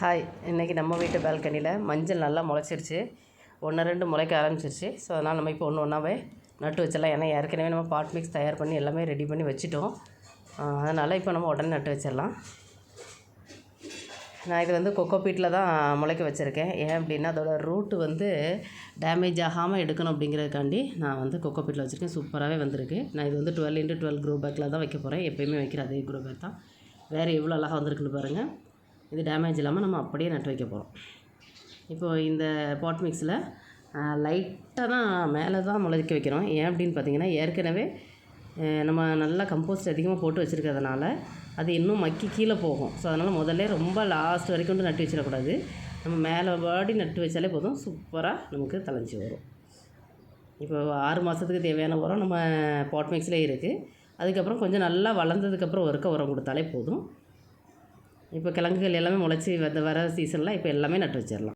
Hi. இன்றைக்கி நம்ம வீட்டு பால்கனியில் மஞ்சள் நல்லா முளைச்சிருச்சு. ஒன்று ரெண்டு முளைக்க ஆரம்பிச்சிருச்சு. ஸோ அதனால் நம்ம இப்போ ஒன்று ஒன்றாவே நட்டு வச்சிடலாம். ஏன்னா ஏற்கனவே நம்ம பாட் மிக்ஸ் தயார் பண்ணி எல்லாமே ரெடி பண்ணி வச்சுட்டோம். அதனால் இப்போ நம்ம உடனே நட்டு வச்சிடலாம். நான் இது வந்து கொக்கோ பீட்டில் தான் முளைக்க வச்சுருக்கேன். ஏன் அப்படின்னா அதோட ரூட்டு வந்து டேமேஜ் ஆகாமல் எடுக்கணும் அப்படிங்கிறதுக்காண்டி நான் வந்து கொக்கோ பீட்டில் வச்சுருக்கேன். சூப்பராகவே வந்திருக்கு. நான் இது வந்து டுவெல் இன்ட்டு டுவெல் க்ரோ பேக்கில் தான் வைக்க போகிறேன் எப்போயுமே வைக்கிற அதே க்ரோ பேக் தான். வேறு எவ்வளோ அழகாக வந்திருக்குன்னு பாருங்கள் இது டேமேஜ் இல்லாமல் நம்ம அப்படியே நட்டு வைக்க போகிறோம் இப்போது இந்த பாட் மிக்ஸில் லைட்டாக தான் மேலே தான் முளைக்க வைக்கிறோம். ஏன் அப்படின்னு பார்த்தீங்கன்னா ஏற்கனவே நம்ம நல்லா கம்போஸ்ட் அதிகமாக போட்டு வச்சுருக்கிறதுனால அது இன்னும் மக்கி கீழே போகும். ஸோ அதனால் முதல்ல ரொம்ப லாஸ்ட் வரைக்கும் நட்டு வச்சிடக்கூடாது. நம்ம மேலே பாடி நட்டு வச்சாலே போதும். சூப்பராக நமக்கு தலைஞ்சி வரும். இப்போ ஆறு மாதத்துக்கு தேவையான உரம் நம்ம பாட் மிக்ஸ்லேயே இருக்குது அதுக்கப்புறம் கொஞ்சம் நல்லா வளர்ந்ததுக்கப்புறம் ஒருக்க உரம் கொடுத்தாலே போதும். இப்போ கிழங்குகள் எல்லாமே முளைச்சி வந்த வர சீசனில் இப்போ எல்லாமே நட்டு வச்சிடலாம்.